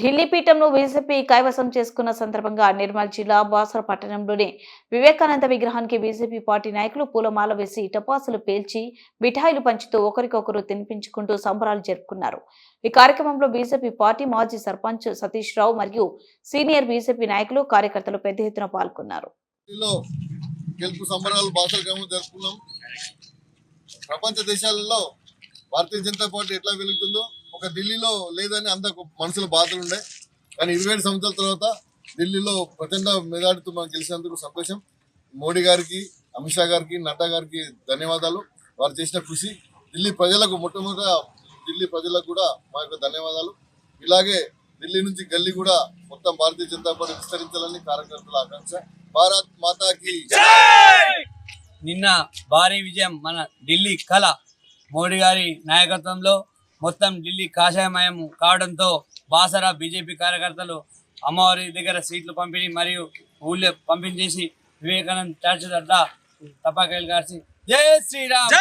ఢిల్లీ పీఠంలో బీజేపీ కైవసం చేసుకున్న సందర్భంగా నిర్మల్ జిల్లా బాసర పట్టణంలోని వివేకానంద విగ్రహానికి బీజేపీ పార్టీ నాయకులు పూలమాల వేసి టపాసులు పేల్చి మిఠాయిలు పంచుతూ ఒకరికొకరు తినిపించుకుంటూ సంబరాలు జరుపుకున్నారు. ఈ కార్యక్రమంలో బీజేపీ పార్టీ మాజీ సర్పంచ్ సతీష్ రావు మరియు సీనియర్ బీజేపీ నాయకులు కార్యకర్తలు పెద్ద ఎత్తున పాల్గొన్నారు. ప్రపంచ దేశాలలో భారతీయ జనతా పార్టీ ఎట్లా వెలుగుతుందో ఒక ఢిల్లీలో లేదని అందరికి మనసులో బాధలు ఉండే. కానీ ఇరవై ఏడు సంవత్సరాల తర్వాత ఢిల్లీలో ప్రచండ మెదాడుతూ మనం గెలిచినందుకు సంతోషం. మోడీ గారికి అమిత్ షా గారికి నడ్డా గారికి ధన్యవాదాలు. వారు చేసిన కృషి ఢిల్లీ ప్రజలకు మొట్టమొదట ఢిల్లీ ప్రజలకు కూడా మా యొక్క ధన్యవాదాలు. ఇలాగే ఢిల్లీ నుంచి గల్లీ కూడా మొత్తం భారతీయ జనతా పార్టీ విస్తరించాలని కార్యకర్తల ఆకాంక్ష. భారత్ మాతాకి నిన్న భారీ విజయం మన ఢిల్లీ కళ. మోడీ గారి నాయకత్వంలో మొత్తం ఢిల్లీ కాషాయమయం కావడంతో బాసరా బీజేపీ కార్యకర్తలు అమ్మవారి దగ్గర సీట్లు పంపిణీ మరియు ఊళ్ళో పంపించేసి వివేకానంద్ చర్చ్ దట్ట టపాకాయలు కాల్చి జై శ్రీరామ్!